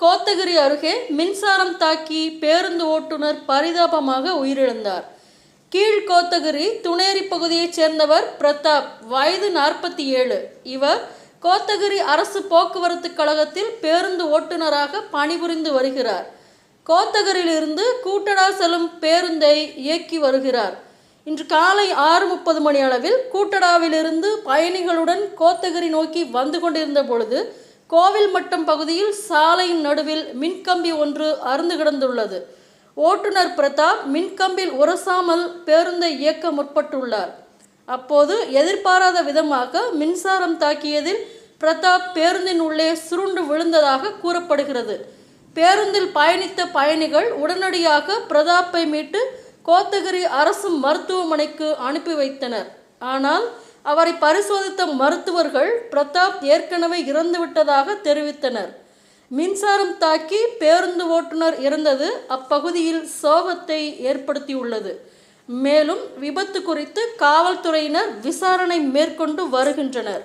கோத்தகிரி அருகே மின்சாரம் தாக்கி பேருந்து ஓட்டுநர் பரிதாபமாக உயிரிழந்தார். கீழ் கோத்தகிரி துணேரி பகுதியைச் சேர்ந்தவர் பிரதாப் வயது நாற்பத்தி ஏழு. இவர் கோத்தகிரி அரசு போக்குவரத்து கழகத்தில் பேருந்து ஓட்டுநராக பணிபுரிந்து வருகிறார். கோத்தகிரியிலிருந்து கூட்டடா செல்லும் பேருந்தை இயக்கி வருகிறார். இன்று காலை ஆறு முப்பது மணி அளவில் கூட்டடாவிலிருந்து பயணிகளுடன் கோத்தகிரி நோக்கி வந்து கொண்டிருந்த பொழுது கோவில் மட்டம் பகுதியில் சாலையின் நடுவில் மின்கம்பி ஒன்று அறுந்து கிடந்துள்ளது. ஓட்டுநர் பிரதாப் மின்கம்பில் உரசாமல் பேருந்தை இயக்க முற்பட்டுள்ளார். அப்போது எதிர்பாராத விதமாக மின்சாரம் தாக்கியதில் பிரதாப் பேருந்தின் உள்ளே சுருண்டு விழுந்ததாக கூறப்படுகிறது. பேருந்தில் பயணித்த பயணிகள் உடனடியாக பிரதாப்பை மீட்டு கோத்தகிரி அரசு மருத்துவமனைக்கு அனுப்பி வைத்தனர். ஆனால் அவரை பரிசோதித்த மருத்துவர்கள் பிரதாப் ஏற்கனவே இறந்துவிட்டதாக தெரிவித்தனர். மின்சாரம் தாக்கி பேருந்து ஓட்டுநர் இறந்தது அப்பகுதியில் சோகத்தை ஏற்படுத்தியுள்ளது. மேலும் விபத்து குறித்து காவல்துறையினர் விசாரணை மேற்கொண்டு வருகின்றனர்.